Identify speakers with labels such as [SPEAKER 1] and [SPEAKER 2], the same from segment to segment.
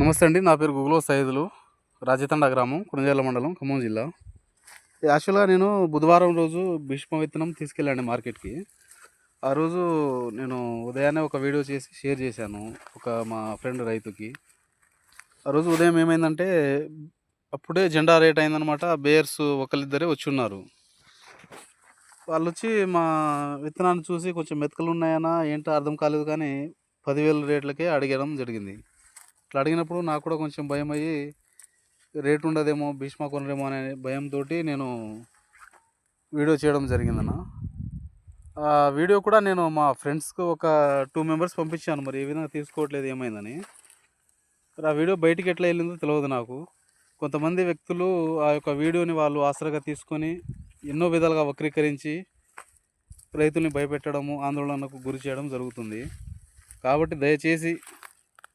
[SPEAKER 1] నమస్తే అండి నా పేరు గుగులో సైదులు రాజతండ గ్రామం కుణజాల మండలం ఖమ్మం జిల్లా. యాక్చువల్గా నేను బుధవారం రోజు భీష్మ విత్తనం తీసుకెళ్ళాను మార్కెట్కి. ఆ రోజు నేను ఉదయాన్నే ఒక వీడియో చేసి షేర్ చేశాను ఒక మా ఫ్రెండ్ రైతుకి. ఆ రోజు ఉదయం ఏమైందంటే అప్పుడే జెండా రేట్ అయిందనమాట బేయర్స్ ఒకరిద్దరే వచ్చి ఉన్నారు వాళ్ళు వచ్చి మా విత్తనాన్ని చూసి కొంచెం మెతుకలు ఉన్నాయనా ఏంటో అర్థం కాలేదు కానీ పదివేల రేట్లకే అడగడం జరిగింది. ఇట్లా అడిగినప్పుడు నాకు కూడా కొంచెం భయం అయ్యి రేట్ ఉండదేమో భీష్మ కొనరేమో అనే భయంతో నేను వీడియో చేయడం జరిగిందన్న. ఆ వీడియో కూడా నేను మా ఫ్రెండ్స్కి ఒక టూ మెంబర్స్ పంపించాను మరి ఏ విధంగా తీసుకోవట్లేదు ఏమైందని. ఆ వీడియో బయటికి ఎట్లా వెళ్ళిందో తెలియదు నాకు. కొంతమంది వ్యక్తులు ఆ యొక్క వీడియోని వాళ్ళు ఆసరాగా తీసుకొని ఎన్నో విధాలుగా వక్రీకరించి రైతుల్ని భయపెట్టడము ఆందోళనకు గురి చేయడం జరుగుతుంది. కాబట్టి దయచేసి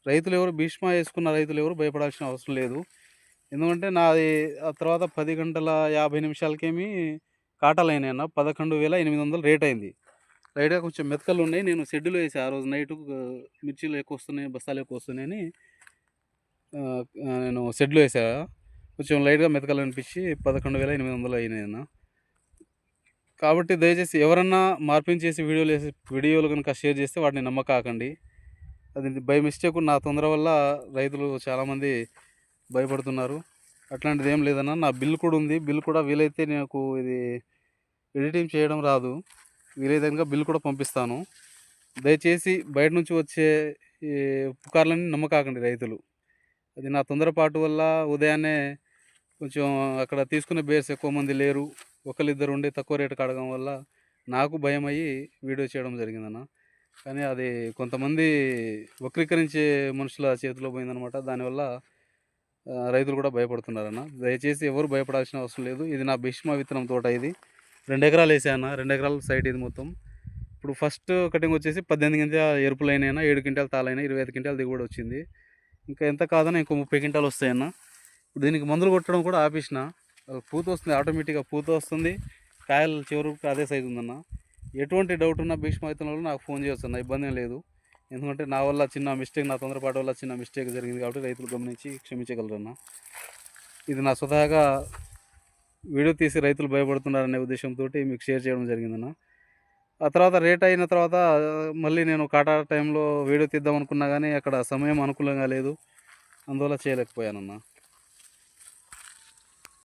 [SPEAKER 1] రైతులు ఎవరు భీష్మ వేసుకున్న రైతులు ఎవరు భయపడాల్సిన అవసరం లేదు. ఎందుకంటే నాది ఆ తర్వాత పది గంటల యాభై నిమిషాలకేమి కాటాలు అన్న. పదకొండు వేల ఎనిమిది వందలు రేట్ అయింది. లైట్గా కొంచెం మెతకలు ఉన్నాయి. నేను షెడ్యూల్ వేసాను ఆ రోజు నైట్ మిర్చీలు ఎక్కువ వస్తున్నాయి బస్తాలు ఎక్కువ వస్తున్నాయని నేను షెడ్యూల్ వేసా. కొంచెం లైట్గా మెతకలు అనిపించి పదకొండు వేల ఎనిమిది వందలు అయినాయి అన్న. కాబట్టి దయచేసి ఎవరన్నా మార్పించేసి వీడియోలు వేసి వీడియోలు కనుక షేర్ చేస్తే వాటిని నమ్మకాకండి. అది బై మిస్టేక్ నా తొందర వల్ల రైతులు చాలామంది భయపడుతున్నారు. అట్లాంటిది ఏం లేదన్న నా బిల్ కూడా ఉంది. బిల్ కూడా వీలైతే నాకు ఇది ఎడిటింగ్ చేయడం రాదు. వీలైతే కనుక బిల్ కూడా పంపిస్తాను. దయచేసి బయట నుంచి వచ్చే ఈ పుకార్లని నమ్మకాకండి రైతులు. అది నా తొందరపాటు వల్ల ఉదయాన్నే కొంచెం అక్కడ తీసుకునే బేర్స్ ఎక్కువ మంది లేరు. ఒకరిద్దరు ఉండి తక్కువ రేటుకి అడగడం వల్ల నాకు భయం అయ్యి వీడియో చేయడం జరిగిందన్న. కానీ అది కొంతమంది వక్రీకరించే మనుషుల చేతిలో పోయిందనమాట దానివల్ల రైతులు కూడా భయపడుతున్నారన్న. దయచేసి ఎవరు భయపడాల్సిన అవసరం లేదు. ఇది నా భీష్మ విత్తనం తోట ఇది. రెండు ఎకరాలు వేసాను రెండు ఎకరాల సైట్ ఇది మొత్తం. ఇప్పుడు ఫస్ట్ కటింగ్ వచ్చేసి పద్దెనిమిది గింటల ఎరుపులు ఏడు క్వింటాలు తాలైనా ఇరవై ఐదు క్వింటాలు దిగుబడి వచ్చింది. ఇంకా ఎంత కాదన్నా ఇంకో ముప్పై క్వింటాలు వస్తాయన్న. ఇప్పుడు దీనికి మందులు కొట్టడం కూడా ఆపేసిన. పూత వస్తుంది ఆటోమేటిక్గా పూత వస్తుంది. కాయలు చివరికి అదే సైజు ఉందన్న. ఎటువంటి డౌట్ ఉన్నా భీష్మ నాకు ఫోన్ చేయొచ్చు అన్న ఇబ్బంది లేదు. ఎందుకంటే నా వల్ల చిన్న మిస్టేక్ నా తొందరపాటు వల్ల చిన్న మిస్టేక్ జరిగింది కాబట్టి రైతులు గమనించి క్షమించగలరన్న. ఇది నా స్వతహాగా వీడియో తీసి రైతులు భయపడుతున్నారనే ఉద్దేశంతో మీకు షేర్ చేయడం జరిగిందన్న. ఆ తర్వాత రేట్ అయిన తర్వాత మళ్ళీ నేను కాటా టైంలో వీడియో తీద్దాం అనుకున్నా కానీ అక్కడ సమయం అనుకూలంగా లేదు. అందువల్ల చేయలేకపోయానన్నా.